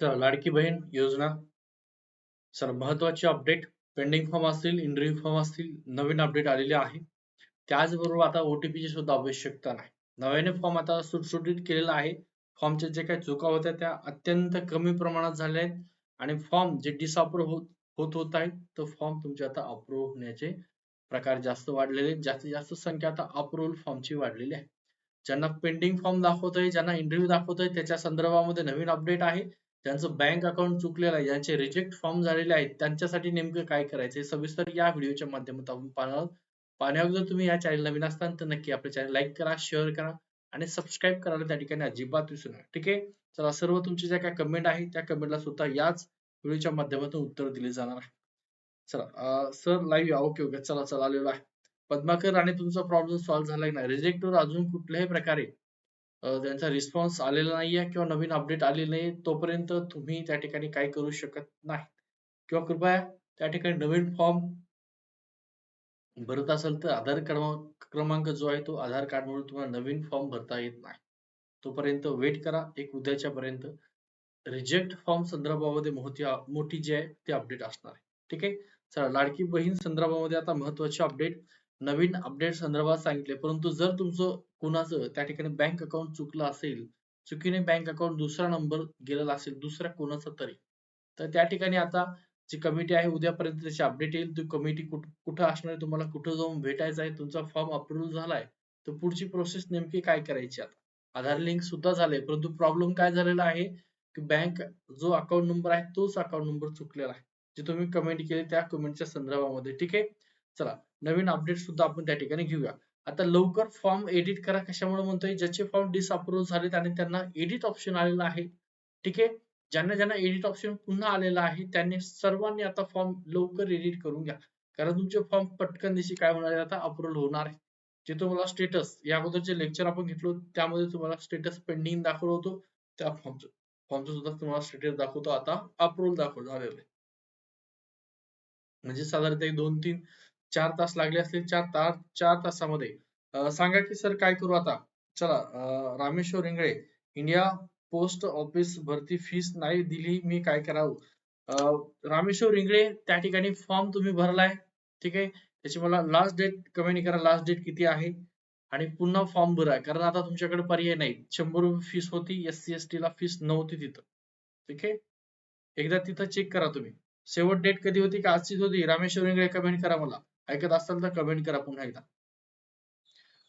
तर लाडकी बहीण योजना. सर महत्त्वाचे अपडेट पेंडिंग फॉर्म असतील इंटरव्ह्यू फॉर्म असतील नवीन अपडेट आलेले आहे. त्याचबरोबर आता ओटीपीची ची सुद्धा आवश्यकता नाही. नव्याने फॉर्म आता सुटसुटीत केलेला आहे. फॉर्मच्या जे काही चुका होत्या त्या अत्यंत कमी प्रमाणात झाल्या आहेत. आणि फॉर्म जे डिसअप्रूव्ह होत होत होत आहेत तो फॉर्म तुमचे आता अप्रूव्ह होण्याचे प्रकार जास्त वाढलेले आहेत. जास्तीत जास्त संख्या आता अप्रुव्हल फॉर्मची वाढलेली आहे. ज्यांना पेंडिंग फॉर्म दाखवतोय ज्यांना इंटरव्ह्यू दाखवतोय त्याच्या संदर्भामध्ये नवीन अपडेट आहे. ज्यांचं बँक अकाउंट चुकलेलं आहे ज्यांचे रिजेक्ट फॉर्म झालेले आहेत त्यांच्यासाठी नेमकं काय करायचं? हे सविस्तर या व्हिडिओच्या माध्यमातून आपण पाहणार पाहण्यावर जर तुम्ही या चॅनल नवीन असताल तर नक्की आपल्या चॅनल लाईक करा शेअर करा आणि सबस्क्राईब करायला त्या ठिकाणी अजिबात विसरू नका. ठीक आहे? चला सर्व तुमचे ज्या काय कमेंट आहे त्या कमेंटला सुद्धा याच व्हिडिओच्या माध्यमातून उत्तर दिले जाणार आहे. चला सर लाईव्ह ओके ओके चला चला आलेलो आहे. पद्माकर आणि तुमचा प्रॉब्लेम सॉल्व्ह झाला नाही? रिजेक्टवर अजून कुठल्याही प्रकारे त्यांचा रिस्पॉन्स आलेला नाहीये किंवा नवीन अपडेट आलेली नाही तोपर्यंत तुम्ही त्या ठिकाणी काही करू शकत नाही किंवा कृपया त्या ठिकाणी नवीन फॉर्म भरत असेल तर आधार क्रमांक जो आहे तो आधार कार्ड म्हणून तुम्हाला नवीन फॉर्म भरता येत नाही. तोपर्यंत वेट करा. एक उद्याच्या पर्यंत रिजेक्ट फॉर्म संदर्भामध्ये मोठी मोठी जी आहे ती अपडेट असणार आहे. ठीक आहे? चला लाडकी बहीण संदर्भामध्ये आता महत्त्वाचे अपडेट नवीन अपडेट संदर्भात सांगितले. परंतु जर तुमचं कुणाचं त्या ठिकाणी बँक अकाउंट चुकलं असेल चुकीने बँक अकाउंट दुसरा नंबर गेलेला असेल दुसऱ्या कोणाचा तरी तर त्या ठिकाणी आता जी कमिटी आहे उद्यापर्यंत त्याची अपडेट येईल. ती कमिटी कुठं असणार आहे तुम्हाला कुठं जाऊन भेटायचं आहे तुमचा फॉर्म अप्रूव्ह झालाय तर पुढची प्रोसेस नेमकी काय करायची आता? आधार लिंक सुद्धा झाले परंतु प्रॉब्लेम काय झालेला आहे की बँक जो अकाउंट नंबर आहे तोच अकाउंट नंबर चुकलेला आहे. जे तुम्ही कमेंट केले त्या कमेंटच्या संदर्भामध्ये ठीक आहे? चला नवीन अपडेट सुद्धा आपण त्या ठिकाणी घेऊया. आता लवकर फॉर्म एडिट करा कशामुळे म्हणतोय? ज्याचे फॉर्म डिसअप्रूव्ह झालेत आणि त्यांना एडिट ऑप्शन आलेला आहे. ठीक? आहे ज्यांना ज्यांना एडिट ऑप्शन पुन्हा आलेला आहे त्यांनी सर्वांनी आता फॉर्म लवकर एडिट करून घ्या. कारण तुमचे फॉर्म पटकन दिशी काय होणार आहे? आता अप्रूव्हल होणार आहे. जे तुम्हाला स्टेटस या अगोदरचे लेक्चर आपण घेतलो त्यामध्ये तुम्हाला स्टेटस पेंडिंग दाखवलं होतो. त्या फॉर्मचं फॉर्मचं सुद्धा तुम्हाला स्टेटस दाखवतो. आता अप्रूव्हल दाखवलं झालेलं आहे. म्हणजे साधारणतः एक दोन तीन चार तास लागले असतील चार तास चार तासामध्ये. सांगा की सर काय करू आता? चला Rameshwar Ingale India post office भरती फीस नाही दिली मी काय करावं? रामेश्वर इंगळे त्या ठिकाणी फॉर्म तुम्ही भरलाय ठीक आहे? त्याची मला लास्ट डेट कमेंट करा लास्ट डेट किती आहे? आणि पुन्हा फॉर्म भरा कारण आता तुमच्याकडे पर्याय नाही. शंभर रुपये फीस होती एस सी एस टी ला फीस नव्हती तिथं ठीक आहे? एकदा तिथं चेक करा तुम्ही. शेवट डेट कधी होती का आजचीच होती? रामेश्वर इंगळे कमेंट करा मला. ऐकत असाल तर कमेंट करा पुन्हा एकदा.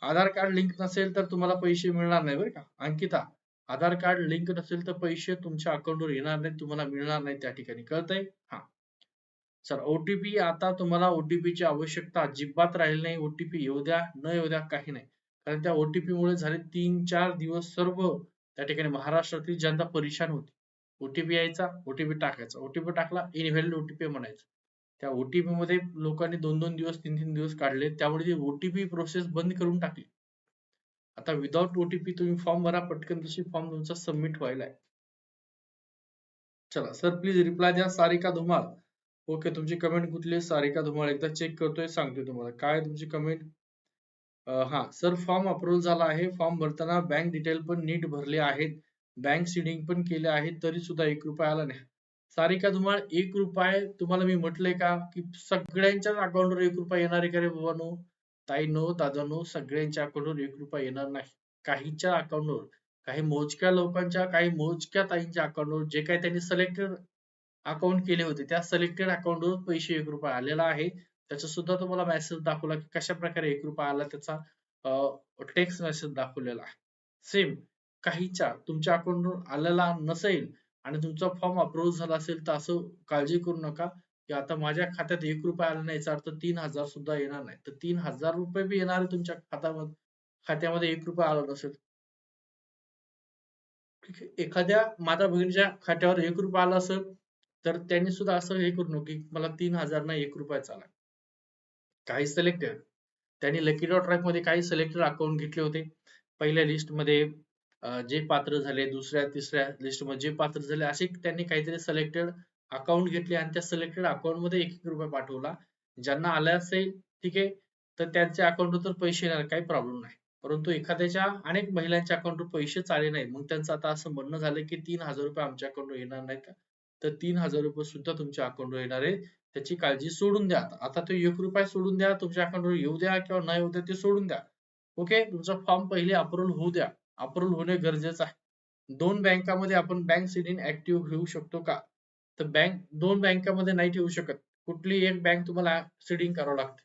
आधार कार्ड लिंक नसेल तर तुम्हाला पैसे मिळणार नाही बरं का. अंकिता आधार कार्ड लिंक नसेल तर पैसे तुमच्या अकाउंटवर येणार नाही तुम्हाला मिळणार नाही त्या ठिकाणी. कळतंय? हा. सर ओटीपी आता तुम्हाला ओटीपी ची आवश्यकता अजिबात राहिली नाही. ओटीपी येऊ द्या न येऊ द्या काही नाही. कारण त्या ओटीपी मुळे झाले तीन चार दिवस सर्व त्या ठिकाणी महाराष्ट्रातील जनता परेशान होती. ओटीपी यायचा ओटीपी टाकायचा. ओटीपी टाकला इनव्हॅलिड ओटीपी म्हणायचं. त्या ओटीपी मध्ये लोकांनी दोन दोन दिवस तीन तीन दिवस काढले. त्यामुळे ती ओटीपी प्रोसेस बंद करून टाकली. आता विदाउट ओटीपी तुम्ही फॉर्म भरा पटकन तशी फॉर्म तुमचा सबमिट व्हायला आहे. चला सर प्लीज रिप्लाय द्या. सारिका धुमाळ. ओके तुमची कमेंट कुठली सारिका धुमाळ एकदा चेक करतोय सांगतोय तुम्हाला. काय तुमची कमेंट हा सर फॉर्म अप्रूव्ह झाला आहे. फॉर्म भरताना बँक डिटेल पण नीट भरले आहेत. बँक सीडिंग पण केले आहे तरी सुद्धा एक रुपया आला नाही. सारिका तुम्हाला एक रुपये. तुम्हाला मी म्हटलंय का की सगळ्यांच्याच अकाउंटवर एक रुपये येणार आहे का रे बाबा ताई नो दादा नो सगळ्यांच्या अकाउंटवर एक रुपया येणार नाही. काहीच्या अकाउंटवर काही मोजक्या लोकांच्या काही मोजक्या ताईंच्या अकाउंटवर जे काही त्यांनी सिलेक्टेड अकाउंट केले होते त्या सिलेक्टेड अकाउंटवर पैसे एक रुपये आलेला आहे. त्याचा सुद्धा तुम्हाला मेसेज दाखवला की कशा प्रकारे एक रुपया आला त्याचा टेक्स्ट मेसेज दाखवलेला आहे. सेम काहीच्या तुमच्या अकाउंटवर आलेला नसेल आणि तुमचा फॉर्म अप्रूव्ह झाला असेल तर असं काळजी करू नका की आता माझ्या खात्यात एक रुपया आला नाही याचा अर्थ तीन हजार सुद्धा येणार नाही. तर तीन हजार रुपये बी येणार आहे तुमच्या खात्यामध्ये खात्यामध्ये एक रुपया आला नसेल. एखाद्या माता भगिनीच्या खात्यावर एक रुपया आला असेल तर त्यांनी सुद्धा असं हे करू नको की मला तीन हजार ना एक रुपयाचा आला. काही सिलेक्टेड त्यांनी लकी डॉट ट्रॅकमध्ये काही सिलेक्टेड अकाउंट घेतले होते. पहिल्या लिस्टमध्ये जे पात्र झाले दुसऱ्या तिसऱ्या लिस्टमध्ये जे पात्र झाले असे त्यांनी काहीतरी सिलेक्टेड अकाउंट घेतले आणि त्या सिलेक्टेड अकाउंटमध्ये एक एक रुपया पाठवला. ज्यांना आला असेल ठीक आहे तर त्यांच्या अकाउंटवर तर पैसे येणार काही प्रॉब्लेम नाही. परंतु एखाद्याच्या अनेक महिलांच्या अकाउंटवर पैसेच आले नाही मग त्यांचं आता असं म्हणणं झालं की तीन हजार रुपये आमच्या अकाउंटवर येणार नाहीत. का तर तीन हजार रुपये सुद्धा तुमच्या अकाउंटवर येणार आहे त्याची काळजी सोडून द्या. आता. तो एक रुपया सोडून द्या तुमच्या अकाउंटवर येऊ द्या किंवा नाही येऊ द्या ते सोडून द्या. ओके तुमचा फॉर्म पहिले अप्रुव्ह होऊ द्या. अप्रूव्ह होणे गरजेचं आहे. दोन बँकामध्ये आपण बँक सिडिंग ऍक्टिव्ह ठेवू शकतो का? तर बँक दोन बँकामध्ये नाही ठेवू शकत. कुठली एक बँक तुम्हाला सिडिंग करावं लागते.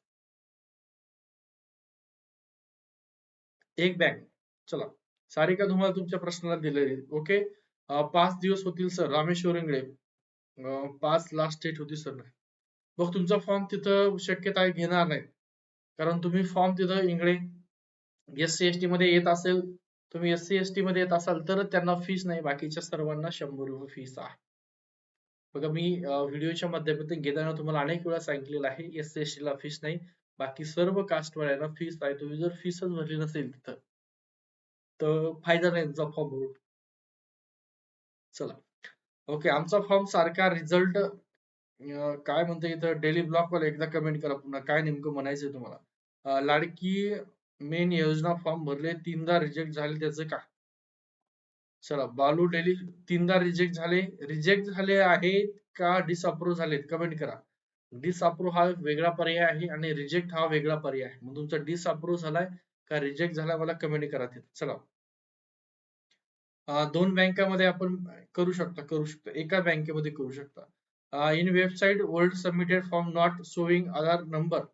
एक बँक. चला. सारिका तुम्हाला तुमच्या प्रश्नाला दिलेली ओके? पाच दिवस होतील सर. रामेश्वर इंगळे पाच लास्ट डेट होती सर. नाही मग तुमचा फॉर्म तिथं शक्यता आहे घेणार नाही. कारण तुम्ही फॉर्म तिथं Ingale S C S T मध्ये येत असेल तुम्ही एस सी एस टी मध्ये येत असाल तर त्यांना फीस नाही बाकीच्या सर्वांना शंभर रुपये फीस आहे. बघा मी व्हिडिओच्या माध्यमातून घेताना तुम्हाला अनेक वेळा सांगितलेलं आहे एस सी एस टी ला फीस नाही बाकी सर्व कास्टवाल्यांना फीस आहे. तुम्ही जर फीसच भरली नसेल तिथं तर फायदा नाही तुमचा फॉर्म भरून. चला. ओके आमचा फॉर्म सारखा रिझल्ट काय म्हणते इथं डेली ब्लॉक वाला एकदा कमेंट करा पुन्हा काय नेमकं म्हणायचंय तुम्हाला? लाडकी मेन योजना फॉर्म भरले तीनदा रिजेक्ट झाले त्याचं का? चला बालू डेली तीनदा रिजेक्ट झाले. रिजेक्ट झाले आहेत का डिसअप्रूव्ह झालेत? कमेंट करा. डिसअप्रूव्ह हा वेगळा पर्याय आहे आणि रिजेक्ट हा वेगळा पर्याय आहे. मग तुमचा डिसअप्रूव्ह झालाय का रिजेक्ट झालाय मला कमेंट करा ते चला. दोन बँकामध्ये आपण करू शकता करू शकता. एका बँकेमध्ये करू शकता. In website world submitted form not showing Aadhaar number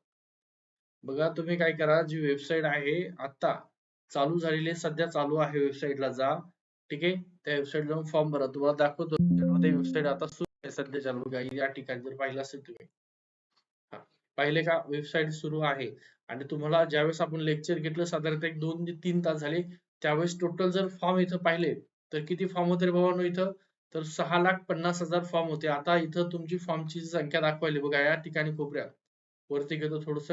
बघा तुम्ही काय करा जी वेबसाईट आहे आता चालू झालेली आहे, सध्या चालू आहे वेबसाईटला जा. ठीक आहे? त्या वेबसाईट जाऊन फॉर्म भरा. तुम्हाला दाखवतो. त्यामध्ये वेबसाईट आता सुरू आहे सध्या चालू. या ठिकाणी जर पाहिलं असेल तुम्ही. पाहिले का? वेबसाईट सुरू आहे. आणि तुम्हाला ज्यावेळेस आपण लेक्चर घेतलं साधारणतः एक दोन ते तीन तास झाले त्यावेळेस टोटल जर फॉर्म इथं पाहिले तर किती फॉर्म होते रे बाबांनो इथं? तर सहा लाख पन्नास हजार फॉर्म होते. आता इथं तुमची फॉर्मची संख्या दाखवायली बघा या ठिकाणी कोपऱ्यात. वरती घेतो थोडस.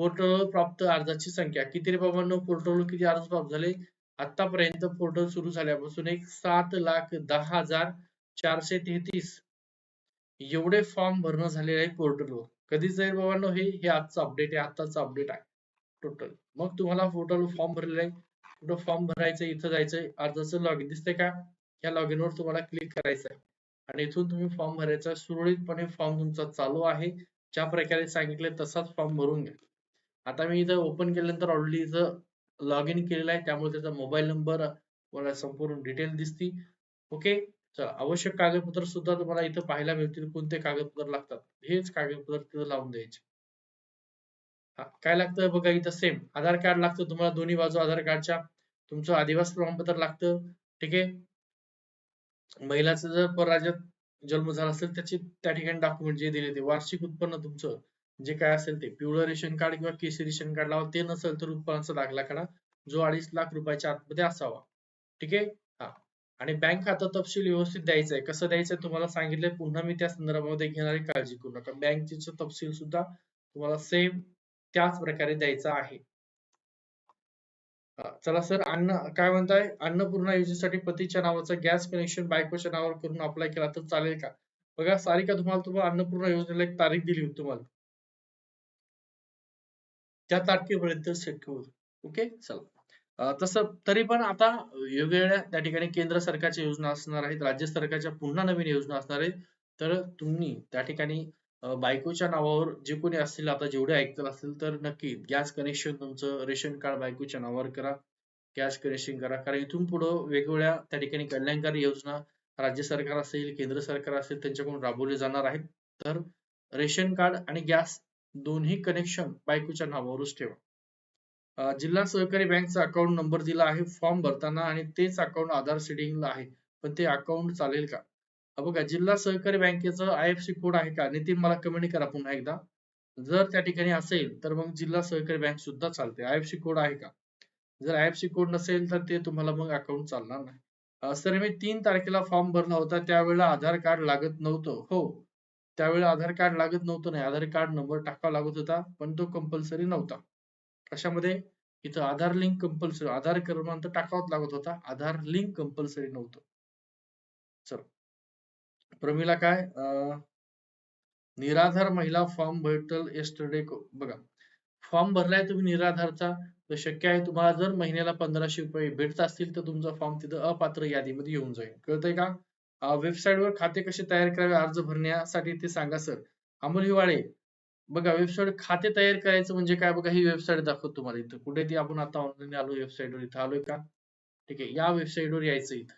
पोर्टल प्राप्त अर्जाची संख्या. किती रे बाबांनो? पोर्टल किती अर्ज प्राप्त झाले? आतापर्यंत पोर्टल सुरू झाल्यापासून एक सात लाख दहा हजार चारशे तेहतीस एवढे फॉर्म भरणं झालेले आहे पोर्टलवर कधी जाईल बाबांनो हे हे आजचं अपडेट आहे आताचं अपडेट आहे. टोटल मग तुम्हाला पोर्टल फॉर्म भरलेला आहे. कुठं फॉर्म भरायचं इथं जायचंय अर्जाचं लॉगिन दिसतंय का? या लॉगिन वर तुम्हाला क्लिक करायचं आहे. आणि इथून तुम्ही फॉर्म भरायचा सुरळीतपणे फॉर्म तुमचा चालू आहे. ज्या प्रकारे सांगितले तसाच फॉर्म भरून घ्या. आता मी इथं ओपन केल्यानंतर ऑलरेडी इथं लॉग इन केलेलं आहे. त्यामुळे त्याचा मोबाईल नंबर मला संपूर्ण डिटेल दिसती. ओके चला आवश्यक कागदपत्र सुद्धा तुम्हाला इथं पाहायला मिळतील. कोणते कागदपत्र लागतात? हेच कागदपत्र तिथं लावून द्यायचे. काय लागतं बघा इथं सेम आधार कार्ड लागतं तुम्हाला दोन्ही बाजू आधार कार्डच्या तुमचं आदिवासी प्रमाणपत्र लागतं. ठीक आहे? महिलाचं जर परराज्यात जन्म झाला असेल त्याची त्या ठिकाणी डॉक्युमेंट जे दिले ते. वार्षिक उत्पन्न तुमचं. जे काय असेल ते. पिवळं रेशन कार्ड किंवा केसी रेशन कार्ड लावा ते नसेल तर उत्पन्नाचा दाखला काढा जो अडीच लाख रुपयाच्या आतमध्ये असावा. ठीक आहे? हा. आणि बँक खातं तपशील व्यवस्थित द्यायचं आहे. कसं द्यायचं तुम्हाला सांगितलंय. पुन्हा मी त्या संदर्भामध्ये घेणारी काळजी करू नका. बँकेचं तपशील सुद्धा तुम्हाला सेम त्याच प्रकारे द्यायचा आहे. चला सर अन्न काय म्हणताय? अन्नपूर्णा योजनेसाठी पतीच्या नावाचं गॅस कनेक्शन बायकोच्या नावावर करून अप्लाय केला तर चालेल का? बघा सारिका तुम्हाला तुम्हाला अन्नपूर्णा योजनेला एक तारीख दिली होती तुम्हाला. त्या तारखेपर्यंत शक्य होईल. ओके? चला. तसं तरी पण आता वेगवेगळ्या त्या ठिकाणी केंद्र सरकारच्या योजना असणार आहेत राज्य सरकारच्या पुन्हा नवीन योजना असणार आहेत. तर तुम्ही त्या ठिकाणी बायकोच्या नावावर जे कोणी असतील आता जेवढे ऐकत असतील तर नक्की गॅस कनेक्शन तुमचं रेशन कार्ड बायकोच्या नावावर करा. गॅस कनेक्शन करा. कारण इथून पुढं वेगवेगळ्या त्या ठिकाणी कल्याणकारी योजना राज्य सरकार असेल केंद्र सरकार असेल त्यांच्याकडून राबवले जाणार आहेत. तर रेशन कार्ड आणि गॅस दोन्ही कनेक्शन बायकोच्या नावावरच ठेवा. जिल्हा सहकारी बँकचा अकाउंट नंबर दिला आहे फॉर्म भरताना आणि तेच अकाउंट आधार सेटिंगला आहे पण ते अकाउंट चालेल का? बघा जिल्हा सहकारी बँकेचं आय एफ सी कोड आहे का? नितीन मला कमेंट करा पुन्हा एकदा. जर त्या ठिकाणी असेल तर मग जिल्हा सहकारी बँक सुद्धा चालते. आय एफ सी कोड आहे का? जर आय एफ सी कोड नसेल तर ते तुम्हाला मग अकाउंट चालणार नाही. सर मी तीन तारखेला फॉर्म भरला होता त्यावेळेला आधार कार्ड लागत नव्हतं. हो त्यावेळी आधार कार्ड लागत नव्हतं नाही. आधार कार्ड नंबर टाकावा लागत होता पण तो कंपल्सरी नव्हता. कशामध्ये इथं आधार लिंक कंपल्सरी आधार क्रमांक टाकावाच लागत होता. आधार लिंक कंपल्सरी नव्हतं. चल. प्रमिला काय? अं, निराधार महिला फॉर्म भेटल येस्टरडे बघा. फॉर्म भरलाय तुम्ही निराधारचा तर शक्य आहे तुम्हाला जर महिन्याला पंधराशे रुपये भेटत असतील तर तुमचा फॉर्म तिथं अपात्र यादीमध्ये येऊन जाईल. कळतंय का? वेबसाईटवर खाते कसे तयार करावे अर्ज भरण्यासाठी ते सांगा सर अमोल हिवाळे बघा वेबसाईट खाते तयार करायचं म्हणजे काय? बघा ही वेबसाईट दाखवतो तुम्हाला इथं. कुठे ती आपण आता ऑनलाईन आलो वेबसाईटवर इथं आलोय का? ठीक आहे या वेबसाईटवर यायचं इथं.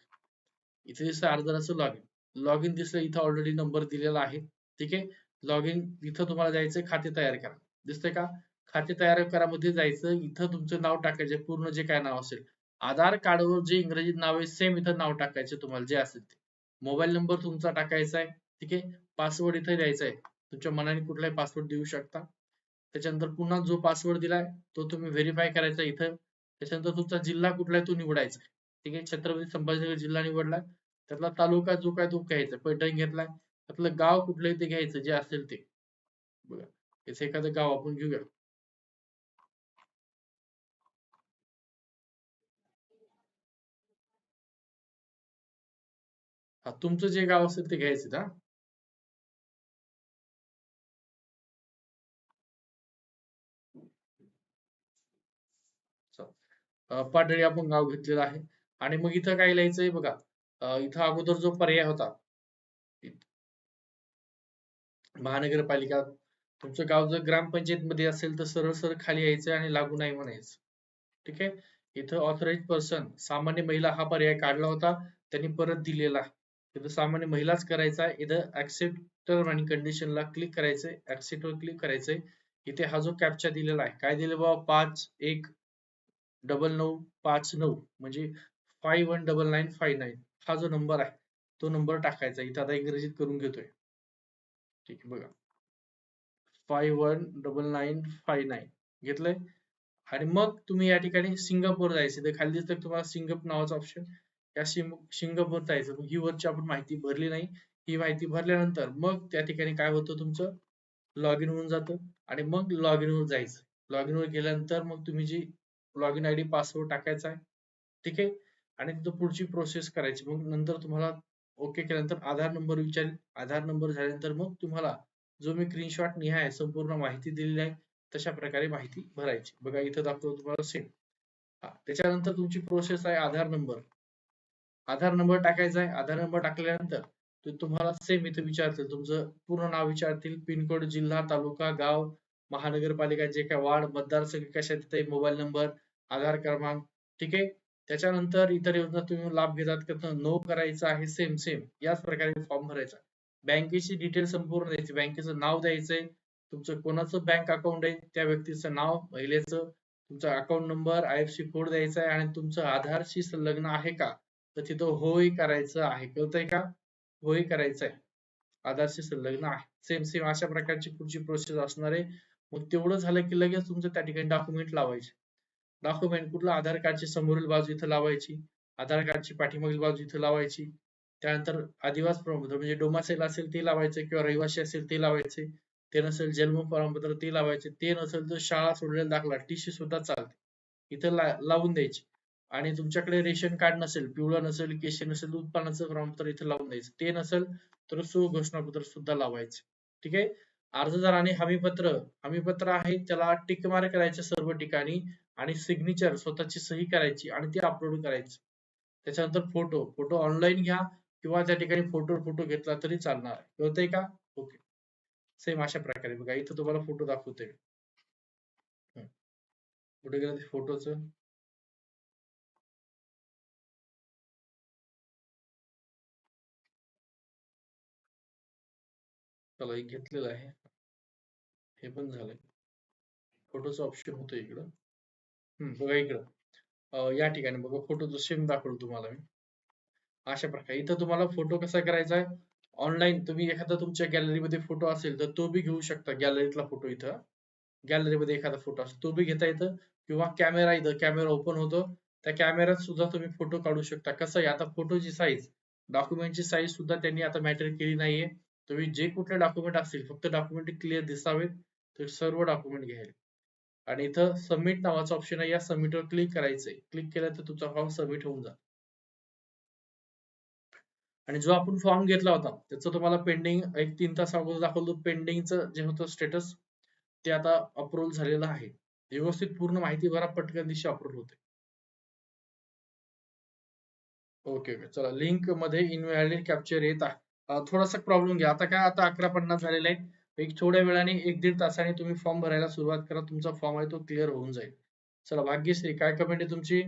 इथे दिसतं इन लॉग इन दिसलं इथं ऑलरेडी नंबर दिलेला आहे. ठीक आहे? लॉगिन इथं तुम्हाला जायचंय खाते तयार करा. दिसतंय का? खाते तयार करा मध्ये जायचं इथं तुमचं नाव टाकायचं पूर्ण जे काय नाव असेल. आधार कार्डवर जे इंग्रजीत नाव आहे सेम इथं नाव टाकायचं तुम्हाला जे असेल ते. मोबाईल नंबर तुमचा टाकायचा आहे. ठीक आहे? पासवर्ड इथे द्यायचा आहे. तुमच्या मनाने कुठलाही पासवर्ड देऊ शकता. त्याच्यानंतर पुन्हा जो पासवर्ड दिलाय तो तुम्ही व्हेरीफाय करायचा इथं. त्याच्यानंतर तुमचा जिल्हा कुठला आहे तो निवडायचा ठीक आहे? छत्रपती संभाजीनगर जिल्हा निवडलाय त्यातला तालुका जो काय तो घ्यायचा पैठण घेतलाय. त्यातलं गाव कुठलंही ते घ्यायचं जे असेल ते. बघा. याचं एखादं गाव आपण घेऊया. हा तुमचं जे गाव असेल ते घ्यायचं हा पाटळी आपण गाव घेतलेलं आहे. आणि मग इथं काय लिहायचंय बघा. इथं अगोदर जो पर्याय होता. महानगरपालिका. तुमचं गाव जर ग्रामपंचायत मध्ये असेल तर सरळ सरळ खाली यायचं आणि लागू नाही म्हणायचं. ठीक आहे? इथं ऑथराइज पर्सन सामान्य महिला हा पर्याय काढला होता. त्यांनी परत दिलेला. इथं सामान्य महिलाच करायचा. आहे इथं ऍक्सेप्ट टर्म आणि कंडिशनला क्लिक करायचंय ऍक्सेप्ट वर क्लिक करायचंय इथे हा जो कॅप्चा दिलेला आहे. काय दिलं बाबा? पाच एक डबल नऊ पाच नऊ. म्हणजे five one double nine five nine हा जो नंबर आहे तो नंबर टाकायचा इथं आता इंग्रजीत करून घेतोय. ठीक आहे बघा. Five one double nine five nine घेतलंय? आणि मग तुम्ही या ठिकाणी सिंगापूर जायचं. तर खाली दिसतं तुम्हाला? सिंगापूर नावाचा ऑप्शन या सिंगापूर जायचं. मग ही वरची आपण माहिती भरली नाही. ही माहिती भरल्यानंतर मग त्या ठिकाणी काय होतं तुमचं? लॉग इन होऊन जातं. आणि मग लॉग इन वर जायचं. लॉग इन वर गेल्यानंतर मग तुम्ही जी log in I D password टाकायचा आहे. ठीक आहे? आणि तिथं पुढची प्रोसेस करायची. मग नंतर तुम्हाला ओके केल्यानंतर आधार नंबर विचारेल आधार नंबर झाल्यानंतर मग तुम्हाला जो मी स्क्रीनशॉट निहाय संपूर्ण माहिती दिलेली आहे तशा प्रकारे माहिती भरायची. बघा इथं दाखवतो तुम्हाला सेम त्याच्यानंतर तुमची प्रोसेस आहे आधार नंबर आधार नंबर टाकायचा आहे. आधार नंबर टाकल्यानंतर ते तुम्हाला सेम इथं विचारतील. तुमचं पूर्ण नाव विचारतील. पिनकोड जिल्हा तालुका गाव महानगरपालिका जे काय वार्ड मतदारसंघ कशा तिथे मोबाईल नंबर आधार क्रमांक ठीक आहे? त्याच्यानंतर इतर योजना तुम्ही लाभ घेतात का नो करायचं आहे. सेम सेम याच प्रकारे फॉर्म भरायचा. बँकेची डिटेल संपूर्ण द्यायची. बँकेचं नाव द्यायचंय. तुमचं कोणाचं बँक अकाउंट आहे त्या व्यक्तीचं नाव महिलेचं. तुमचा account number I F C code द्यायचा आहे. आणि तुमचं आधारशी संलग्न आहे का? तर तिथं होय करायचं आहे. कळतंय का? होय करायचं आहे आधारशी संलग्न आहे. सेम सेम अशा प्रकारची पुढची प्रोसेस असणार आहे. मग तेवढं झालं की लगेच तुमचं त्या ठिकाणी डॉक्युमेंट लावायचे. डॉक्युमेंट कुठलं? आधार कार्डची समोरील बाजू इथं लावायची. आधार कार्डची पाठीमागील बाजू इथं लावायची. त्यानंतर आदिवास प्रमाणपत्र म्हणजे डोमासेल असेल ते लावायचे किंवा रहिवासी असेल ते लावायचे. ते नसेल जन्म प्रमाणपत्र ते लावायचे. ते नसेल तर शाळा सोडलेला दाखला. टीसी सुद्धा चालते. इथं लावून द्यायची. आणि तुमच्याकडे रेशन कार्ड नसेल पिवळं नसेल केशे नसेल उत्पन्नाचं प्रमाणपत्र इथे लावून द्यायचं. ते नसेल तर सुघोषणापत्र सुद्धा लावायचे. ठीक आहे? अर्जदाराने हमीपत्र हमीपत्र आहे त्याला टिक करायचे सर्व ठिकाणी आणि सिग्नेचर स्वतःची सही करायची आणि ती अपलोड करायची. त्याच्यानंतर फोटो फोटो ऑनलाईन घ्या किंवा त्या ठिकाणी फोटो फोटो घेतला तरी चालणार. कळतंय का? ओके सेम अशा प्रकारे बघा. इथं तुम्हाला फोटो दाखवते कुठे गेला फोटोचं चला एक घेतलेलं आहे. हे पण झालंय. फोटोच ऑप्शन होतं इकडं. बघा इकडं. या ठिकाणी बघा फोटोचं सेम दाखवलं तुम्हाला मी. अशा प्रकारे. इथं तुम्हाला फोटो कसा करायचा? आहे ऑनलाईन तुम्ही एखादा तुमच्या गॅलरीमध्ये फोटो असेल तर तो बी घेऊ शकता. गॅलरीतला फोटो इथं. गॅलरीमध्ये एखादा फोटो असेल तो बी घेता येतं. किंवा कॅमेरा इथं कॅमेरा ओपन होतो. त्या कॅमेऱ्यात सुद्धा तुम्ही फोटो काढू शकता. कसं आहे? आता फोटोची साईज डॉक्युमेंटची साईज सुद्धा त्यांनी आता मॅटर केली नाहीये. तुम्ही जे कुठले डॉक्युमेंट असतील फक्त डॉक्युमेंट क्लिअर दिसावेत तर सर्व डॉक्युमेंट घ्यायला. आणि इथं सबमिट नावाचा ऑप्शन आहे या सबमिटवर क्लिक करायचंय. क्लिक केलं तर तुमचा फॉर्म सबमिट होऊन जा आणि जो आपण फॉर्म घेतला होता त्याचं तुम्हाला पेंडिंग एक तीन तास अगोदर दाखवलं पेंडिंगचं जे होतं स्टेटस ते आता अप्रूव्हल झालेलं आहे. व्यवस्थित पूर्ण माहिती भरा पटकन दिवशी अप्रूव्ह होते. ओके ओके चला लिंकमध्ये इनव्हॅलिड कॅप्चर येत आहे. थोडासा प्रॉब्लेम घ्या. आता काय आता अकरा पन्नास झालेला आहे एक थोड्या वेळाने एक दीड तासाने तुम्ही फॉर्म भरायला सुरुवात करा. तुमचा फॉर्म आहे तो क्लिअर होऊन जाईल. चला भाग्यश्री काय कमेंट आहे तुमची?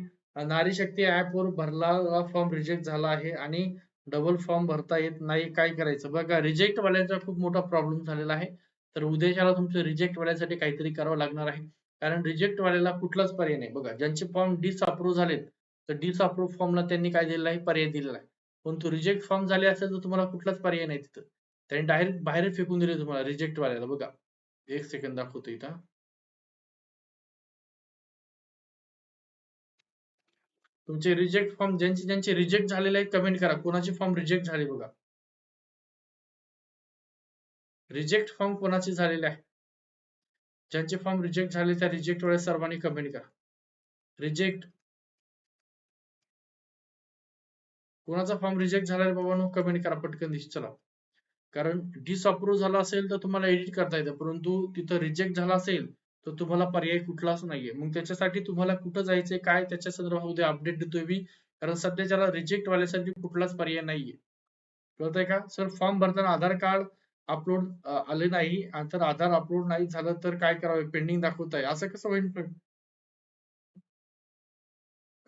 नारी शक्ती ऍप वर भरला फॉर्म रिजेक्ट झाला आहे आणि डबल फॉर्म भरता येत नाही. काय करायचं? बघा रिजेक्ट वाल्यांचा खूप मोठा प्रॉब्लेम झालेला आहे. तर उद्याच्याला तुमचं रिजेक्ट वाल्यासाठी काहीतरी करावं लागणार आहे. कारण रिजेक्ट वाल्याला कुठलाच पर्याय नाही. बघा ज्यांचे फॉर्म डिसअप्रूव्ह झालेत तर डिसअप्रूव्ह फॉर्मला त्यांनी काय दिलेलं आहे? पर्याय दिलेला आहे. परंतु रिजेक्ट फॉर्म झाले असेल तर तुम्हाला कुठलाच पर्याय नाही तिथं. त्यांनी डायरेक्ट बाहेर फेकून दिले तुम्हाला रिजेक्ट वाल्याला. बघा एक सेकंद दाखवतो इथं. तुमचे रिजेक्ट फॉर्म ज्यांचे ज्यांचे रिजेक्ट झालेले आहेत कमेंट करा. कोणाचे फॉर्म रिजेक्ट झाले बघा. रिजेक्ट फॉर्म कोणाचे झालेले आहे? ज्यांचे फॉर्म रिजेक्ट झाले त्या रिजेक्ट वाल्या सर्वांनी कमेंट करा. रिजेक्ट कोणाचा फॉर्म रिजेक्ट झाला बाबा कमेंट करा पटकन दिस चला. कारण डिसअप्रूव्ह झाला असेल तर तुम्हाला एडिट करता येतं परंतु तिथं रिजेक्ट झाला असेल तर तुम्हाला पर्याय कुठलाच नाहीये. मग त्याच्यासाठी तुम्हाला कुठं जायचंय काय त्याच्या संदर्भामध्ये अपडेट देतोय मी? कारण सध्या त्याला रिजेक्ट वाल्यासाठी कुठलाच पर्याय नाहीये. कळतंय का? सर फॉर्म भरताना आधार कार्ड अपलोड आले नाही आणि तर आधार अपलोड नाही झालं तर काय करावे? पेंडिंग दाखवत आहे असं कसं होईल?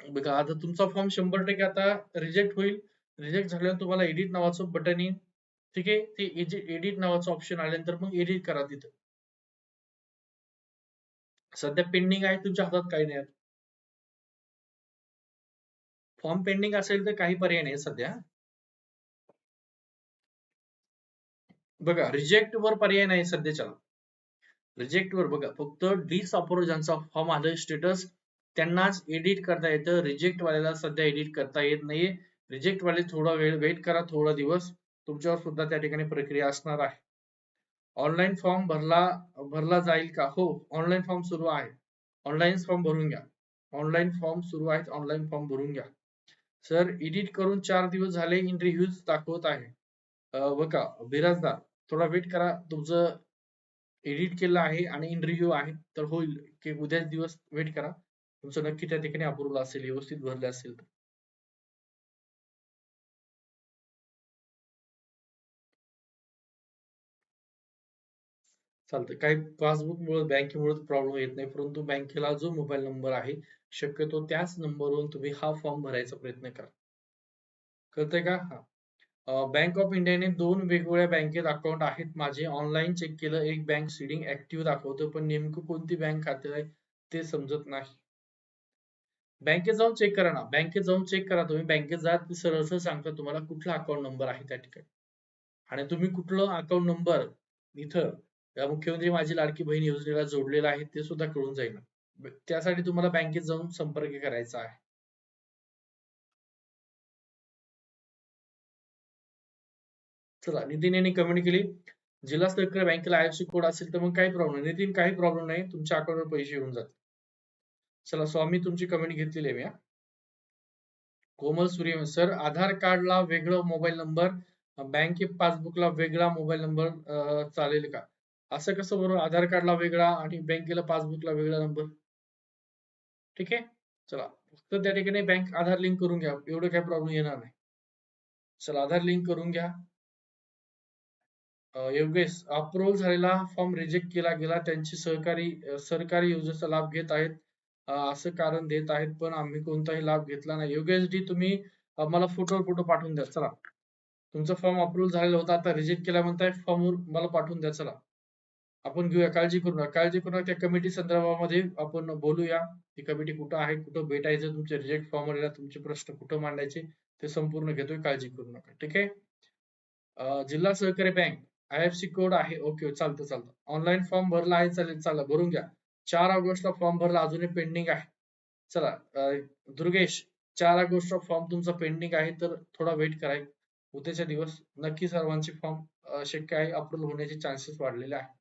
बघा आता तुमचा फॉर्म शंभर टक्के आता रिजेक्ट होईल. रिजेक्ट झाल्यावर तुम्हाला एडिट नावाचं बटन येईल. ठीक आहे? ते एडिट नावाचं ऑप्शन आल्यानंतर मग एडिट करा तिथं. सध्या पेंडिंग आहे तुमच्या हातात काही नाही फॉर्म पेंडिंग असेल तर काही पर्याय नाही सध्या. बघा रिजेक्ट वर पर्याय नाही सध्याच्या रिजेक्ट वर बघा फक्त डिसअप्रूव्ह ज्यांचा फॉर्म आलं स्टेटस त्यांनाच एडिट करता येतं. रिजेक्ट वाल्याला सध्या एडिट करता येत नाहीये. रिजेक्ट वाले थोडा वेळ वेट करा. थोडा दिवस. तुमच्यावर सुद्धा त्या ठिकाणी प्रक्रिया असणार आहे. ऑनलाईन फॉर्म भरला भरला जाईल का? हो ऑनलाईन फॉर्म सुरू आहे. ऑनलाईन फॉर्म भरून घ्या. ऑनलाईन फॉर्म सुरू आहेत. ऑनलाईन फॉर्म भरून घ्या. सर एडिट करून चार दिवस झाले इन रिव्ह्यूज दाखवत आहे. बघा बिराजदार थोडा वेट करा. तुमचं एडिट केलं आहे आणि इंटरव्ह्यू आहे. तर होईल. की उद्याच दिवस वेट करा. तुमचं नक्की त्या ठिकाणी अप्रुव्हल असेल व्यवस्थित भरले असेल तर. चालतं काही पासबुकमुळे बँकेमुळे प्रॉब्लेम येत नाही परंतु बँकेला जो मोबाईल नंबर आहे शक्यतो त्याच नंबरवरून तुम्ही हा फॉर्म भरायचा प्रयत्न करा. कळतंय का? हा. बँक ऑफ इंडियाने दोन वेगवेगळ्या बँकेत अकाउंट आहेत. माझे ऑनलाईन चेक केलं एक बँक सिडिंग ऍक्टिव्ह दाखवतो पण नेमकं कोणती बँक खाते आहे ते समजत नाही. बँकेत जाऊन चेक करा ना. बँकेत जाऊन चेक करा. तुम्ही बँकेत जा सरळ सरळ सांगता तुम्हाला कुठला अकाउंट नंबर आहे त्या ठिकाणी. आणि तुम्ही कुठलं अकाउंट नंबर इथं मुख्यमंत्री माझी लाडकी बहीण योजनेला जोडलेला आहे ते सुद्धा कळून जाईल त्यासाठी तुम्हाला बँकेत जाऊन संपर्क करायचा आहे. चला नितीन यांनी कमेंट केली. जिल्हा स्तरीय बँकेला आयएफसी कोड असेल तर मग काही प्रॉब्लेम नाही. नितीन काही प्रॉब्लेम नाही. तुमच्या अकाउंटवर पैसे येऊन जातील. चला स्वामी तुमची कमेंट घेतलेली आहे मी कोमल सूर्य सर आधार कार्डला वेगळं मोबाईल नंबर बँके पासबुकला वेगळा मोबाईल नंबर चालेल का? असं कसं बरोबर आधार कार्डला वेगळा आणि बँकेला पासबुकला वेगळा नंबर ठीक आहे? चला फक्त त्या ठिकाणी बँक आधार लिंक करून घ्या एवढं काही प्रॉब्लेम येणार नाही. चला आधार लिंक करून घ्या. योगेश अप्रूव्ह झालेला फॉर्म रिजेक्ट केला गेला त्यांची सहकारी सरकारी योजनेचा लाभ घेत आहेत. असं कारण देत आहेत पण आम्ही कोणताही लाभ घेतला नाही. योगेश जी तुम्ही मला फोटोवर फोटो पाठवून द्या चला. तुमचा फॉर्म अप्रूव्ह झालेला होता आता रिजेक्ट केला म्हणताय फॉर्मवर मला पाठवून द्या चला. आपण घेऊया काळजी करू नका. काळजी करू नका त्या कमिटी संदर्भामध्ये आपण बोलूया ती कमिटी कुठं आहे कुठं भेटायचं तुमचे रिजेक्ट फॉर्म आलेला तुमचे प्रश्न कुठं मांडायचे ते संपूर्ण घेतोय काळजी करू नका ठीक आहे? जिल्हा सहकारी bank I F C code आहे ओके चालतं चालतं. ऑनलाईन फॉर्म भरला आहे चालेल चला भरून घ्या. चार ऑगस्टला फॉर्म भरला अजूनही पेंडिंग आहे. चला दुर्गेश चार ऑगस्टला फॉर्म तुमचा पेंडिंग आहे तर थोडा वेट करा उद्याच्या दिवस नक्की सर्वांचे फॉर्म शक्य आहे अप्रूव्ह होण्याचे चान्सेस वाढलेले आहे.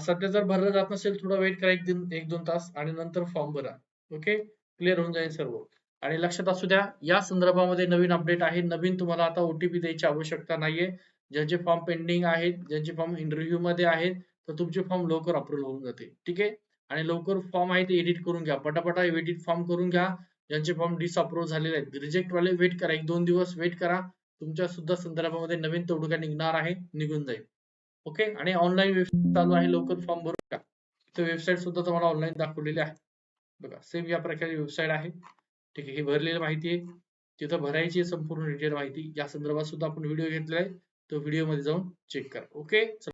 सध्या जर भरलं जात नसेल थोडा वेट करा एक दिन एक दोन तास आणि नंतर फॉर्म भरा. ओके क्लिअर होऊन जाईल सर्व. आणि लक्षात असू द्या या संदर्भामध्ये नवीन अपडेट आहे. नवीन तुम्हाला आता ओटीपी द्यायची आवश्यकता नाहीये. ज्यांचे फॉर्म पेंडिंग आहेत ज्यांचे फॉर्म इंटरव्ह्यू मध्ये आहेत तर तुमचे फॉर्म लवकर अप्रूव्ह होऊन जाते ठीक आहे? आणि लवकर फॉर्म आहे ते एडिट करून घ्या. पटापटा एडिट फॉर्म करून घ्या. ज्यांचे फॉर्म डिसअप्रूव्ह झालेले आहेत. रिजेक्ट वाले वेट करा. एक दोन दिवस वेट करा. तुमच्या सुद्धा संदर्भामध्ये नवीन तोडगा निघणार आहे. निघून जाईल. ओके आणि ऑनलाईन वेबसाईट चालू आहे. लवकर फॉर्म भरून घ्या. तर वेबसाईट सुद्धा तुम्हाला ऑनलाईन दाखवलेली आहे. बघा सेम या प्रकारे वेबसाईट आहे. ठीक आहे? ही भरलेली माहिती आहे. तिथं भरायची आहे संपूर्ण डिटेल माहिती. या संदर्भात सुद्धा आपण व्हिडिओ घेतलेला आहे. तो व्हिडिओमध्ये जाऊन चेक करा. ओके